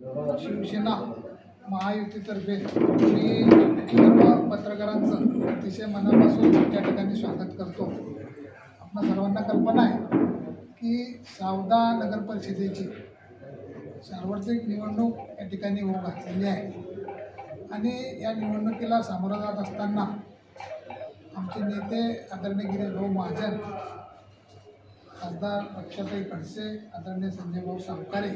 शिवसेना महायुतीतर्फे मी सर्व पत्रकारांचं अतिशय मनापासून त्या ठिकाणी स्वागत करतो. आपल्या सर्वांना कल्पना आहे की सावदा नगर परिषदेची सार्वत्रिक निवडणूक या ठिकाणी होऊ घातलेली आहे. आणि या निवडणुकीला सामोरं जात असताना आमचे नेते आदरणीय गिरीश भाऊ महाजन खासदार रक्षाताई खडसे आदरणीय संजय भाऊ सावकारे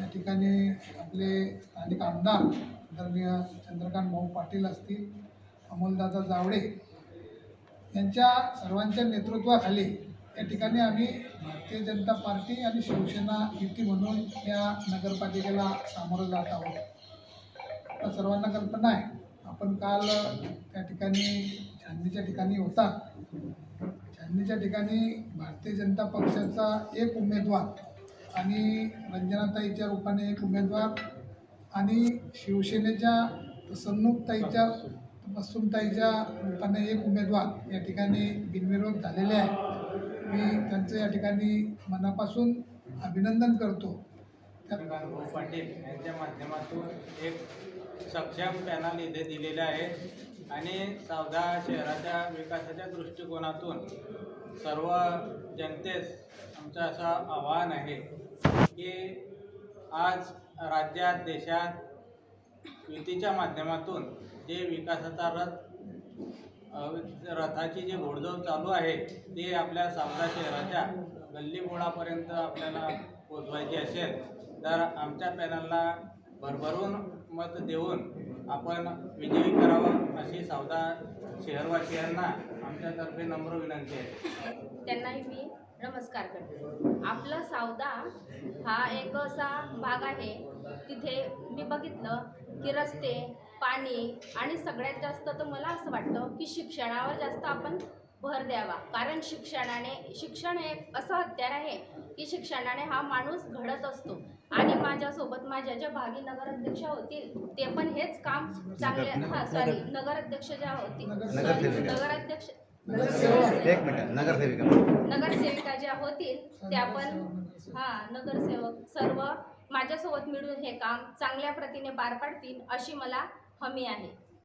या ठिकाणी आपले स्थानिक आमदार आदरणीय चंद्रकांत भाऊ पाटील असतील अमोलदादा जावडे यांच्या सर्वांच्या नेतृत्वाखाली या ठिकाणी आम्ही भारतीय जनता पार्टी आणि शिवसेना युती म्हणून या नगरपालिकेला सामोरं जात आहोत. आपल्या सर्वांना कल्पना आहे आपण काल त्या ठिकाणी छाननीच्या ठिकाणी होता. छाननीच्या ठिकाणी भारतीय जनता पक्षाचा एक उमेदवार आणि रंजनाताईच्या रूपाने एक उमेदवार आणि शिवसेनेच्या सन्मुखताईच्या मसूमताईच्या रूपाने एक उमेदवार या ठिकाणी बिनविरोध झालेले आहे मी त्यांचं या ठिकाणी मनापासून अभिनंदन करतो. भाऊ पाटील यांच्या माध्यमातून एक सक्षम पॅनल इथे दिलेलं आहे. आणि सावधा शहराच्या विकासाच्या दृष्टिकोनातून सर्व जनतेस आमचं असं आव्हान आहे की आज राज्यात देशात युतीच्या माध्यमातून जे विकासाचा रथ रथाची जी घोडदौड चालू आहे ते आपल्या सावधा शहराच्या गल्लीबोळापर्यंत आपल्याला पोचवायची असेल तर आमच्या पॅनलला भरभरून मत देऊन आपण विजयी करावं अशी सावधा शहरवासियांना आमच्यातर्फे नम्र विनंती आहे. त्यांनाही मी नमस्कार करते. आपला सावदा हा एक असा भाग आहे तिथे मी बघितलं की रस्ते पाणी आणि सगळ्यात जास्त तर मला असं वाटतं की शिक्षणावर जास्त आपण भर द्यावा. कारण शिक्षणाने शिक्षण हे असं हत्यार आहे की शिक्षणाने हा माणूस घडत असतो. आणि माझ्यासोबत माझ्या ज्या भागी नगराध्यक्षा होतील ते पण हेच काम चांगले हा सॉरी नगराध्यक्ष ज्या होतील. नगराध्यक्ष एक मिनिट नगरसेविका. नगरसेविका ज्या होतील त्या पण हा नगरसेवक सर्व माझ्यासोबत मिळून हे काम चांगल्या प्रतीने पार पाडतील अशी मला हमी आहे.